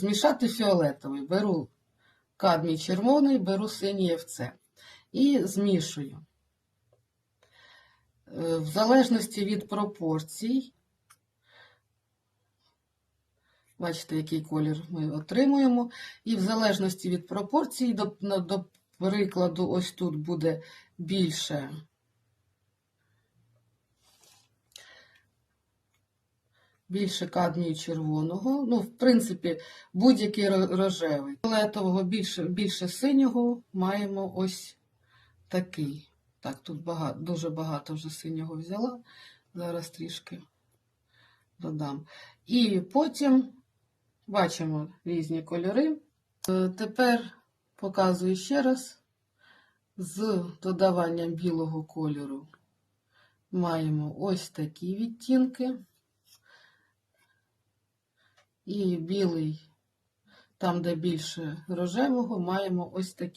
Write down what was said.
Змішати фіолетовий. Беру кадмій червоний, беру синій ФЦ і змішую. Е, В залежності від пропорцій, бачите, який колір ми отримуємо, і в залежності від пропорцій, до, до прикладу, ось тут буде більше більше кадмію червоного. Ну, в принципі, будь-який рожевий. Фіолетового більше, більше синього маємо ось такий. Так, тут багато, дуже багато вже синього взяла. Зараз трішки додам. І потім бачимо різні кольори. Е, Тепер показую ще раз. З додаванням білого кольору маємо ось такі відтінки. І білий, там, де більше рожевого, маємо ось такі.